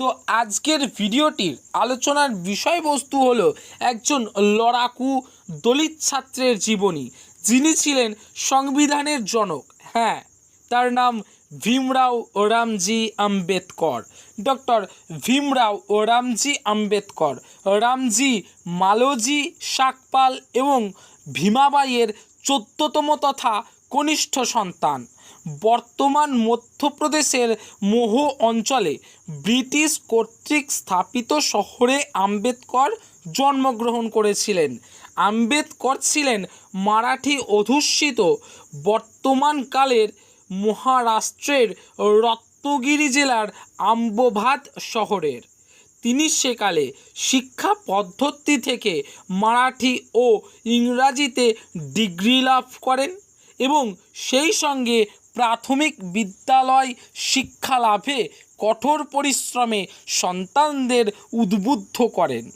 তো আজকের ভিডিওটির আলোচনার বিষয়বস্তু হলো একজন লড়াকু দলিত ছাত্রের জীবনী। যিনি ছিলেন সংবিধানের জনক। হ্যাঁ তার নাম ভীমরাও রামজি আম্বেদকর। ডক্টর ভীমরাও রামজি আম্বেদকর। রামজি মালোজি শাকপাল এবং ভীমাবাইয়ের চোদ্দতম তথা কনিষ্ঠ সন্তান। বর্তমান মধ্যপ্রদেশের মোহ অঞ্চলে ব্রিটিশ কর্তৃক স্থাপিত শহরে আম্বেদকর জন্মগ্রহণ করেছিলেন। আম্বেদকর ছিলেন মারাঠি অধ্যুষিত বর্তমানকালের মহারাষ্ট্রের রত্নগিরি জেলার আম্বভাত শহরের। তিনি সেকালে শিক্ষা পদ্ধতি থেকে মারাঠি ও ইংরাজিতে ডিগ্রি লাভ করেন এবং সেই সঙ্গে প্রাথমিক বিদ্যালয় শিক্ষা লাভে কঠোর পরিশ্রমে সন্তানদের উদ্বুদ্ধ করেন।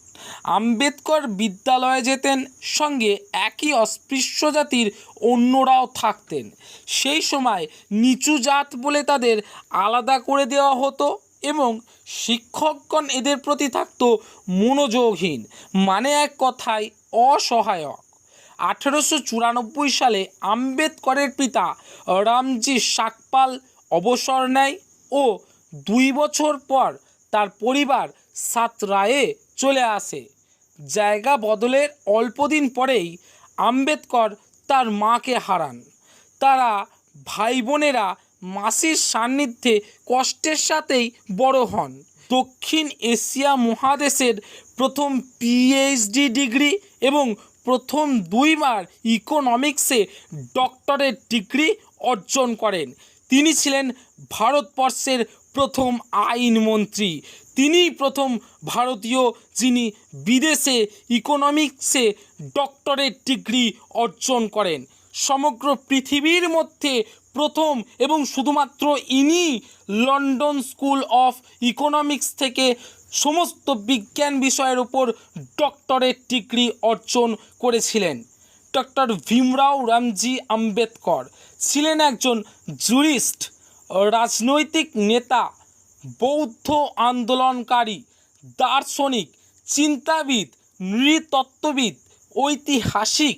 আম্বেদকর বিদ্যালয়ে যেতেন, সঙ্গে একই অস্পৃশ্য জাতির অন্যরাও থাকতেন। সেই সময় নিচু জাত বলে তাদের আলাদা করে দেওয়া হতো এবং শিক্ষকগণ এদের প্রতি থাকত মনোযোগহীন মানে এক কথায় অসহায়ক আঠেরোশো চুরানব্বই সালে আম্বেদকরের পিতা রামজি সাকপাল অবসর নেয় ও দুই বছর পর তার পরিবার সাতরায়ে চলে আসে। জায়গা বদলের অল্পদিন পরেই আম্বেদকর তার মাকে হারান। তারা ভাই বোনেরা মাসির সান্নিধ্যে কষ্টের সাথেই বড় হন। দক্ষিণ এশিয়া মহাদেশের প্রথম পিএইচডি ডিগ্রি এবং প্রথম দুইবার ইকোনমিক্সে ডক্টরেট ডিগ্রি অর্জন করেন। তিনি ছিলেন ভারতবর্ষের প্রথম আইনমন্ত্রী তিনিই প্রথম ভারতীয় যিনি বিদেশে ইকোনমিক্সে ডক্টরেট ডিগ্রি অর্জন করেন। সমগ্র পৃথিবীর মধ্যে প্রথম এবং শুধুমাত্র ইনি লন্ডন স্কুল অফ ইকোনমিক্স থেকে সমস্ত বিজ্ঞান বিষয়ের উপর ডক্টরেট ডিগ্রি অর্জন করেছিলেন। ডক্টর ভীমরাও রামজি আম্বেদকর ছিলেন একজন জুরিস্ট, রাজনৈতিক নেতা, বৌদ্ধ আন্দোলনকারী, দার্শনিক, চিন্তাবিদ, নৃতত্ত্ববিদ, ঐতিহাসিক,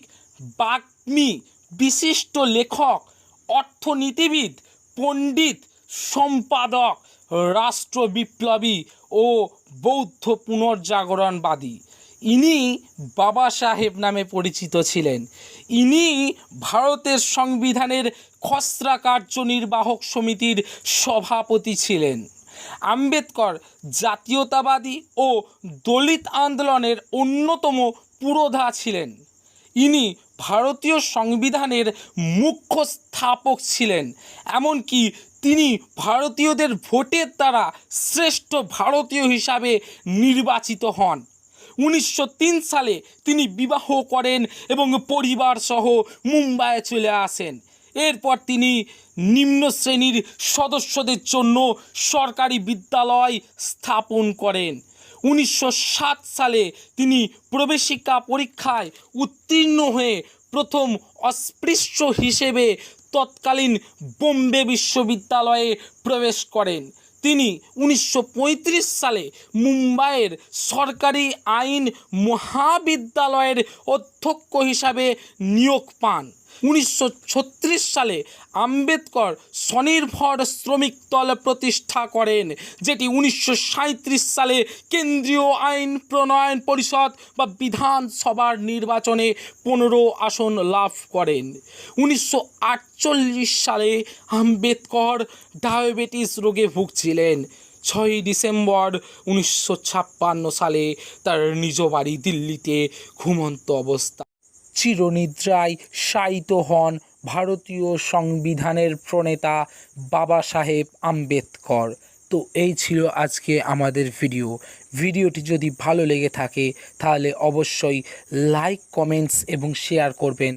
বাগ্মী, বিশিষ্ট লেখক, অর্থনীতিবিদ, পণ্ডিত, সম্পাদক রাষ্ট্র বিপ্লবী ও বৌদ্ধ পুনর্জাগরণবাদী। ইনি বাবা সাহেব নামে পরিচিত ছিলেন। ইনি ভারতের সংবিধানের খসড়া কার্যনির্বাহক সমিতির সভাপতি ছিলেন। আম্বেদকর জাতীয়তাবাদী ও দলিত আন্দোলনের অন্যতম পুরোধা ছিলেন। ইনি ভারতীয় সংবিধানের মুখ্য স্থাপক ছিলেন। এমনকি তিনি ভারতীয়দের ভোটের দ্বারা শ্রেষ্ঠ ভারতীয় হিসাবে নির্বাচিত হন। উনিশশো তিন সালে তিনি বিবাহ করেন এবং পরিবার সহ মুম্বাইয়ে চলে আসেন। এরপর তিনি নিম্ন শ্রেণির সদস্যদের জন্য সরকারি বিদ্যালয় স্থাপন করেন। উনিশশো সাত সালে তিনি প্রবেশিকা পরীক্ষায় উত্তীর্ণ হয়ে প্রথম অস্পৃশ্য হিসেবে তৎকালীন বোম্বে বিশ্ববিদ্যালয়ে প্রবেশ করেন। তিনি উনিশশো পঁয়ত্রিশ সালে মুম্বাইয়ের সরকারি আইন মহাবিদ্যালয়ের অধ্যক্ষ হিসাবে নিয়োগ পান। উনিশশো ছত্রিশ সালে আম্বেদকর স্বনির্ভর শ্রমিক দল প্রতিষ্ঠা করেন, যেটি উনিশশো সাঁইত্রিশ সালে কেন্দ্রীয় আইন প্রণয়ন পরিষদ বা বিধানসভার নির্বাচনে পনেরো আসন লাভ করেন। উনিশশো আটচল্লিশ সালে আম্বেদকর ডায়াবেটিস রোগে ভুগছিলেন। ছয়ই ডিসেম্বর উনিশশো ছাপ্পান্ন সালে তার নিজ বাড়ি দিল্লিতে ঘুমন্ত অবস্থা চিরনিদ্রায় শায়িত হন ভারতীয় সংবিধানের প্রণেতা বাবা সাহেব আম্বেদকর। তো এই ছিল আজকে আমাদের ভিডিও। ভিডিওটি যদি ভালো লেগে থাকে, তাহলে অবশ্যই লাইক, কমেন্টস এবং শেয়ার করবেন।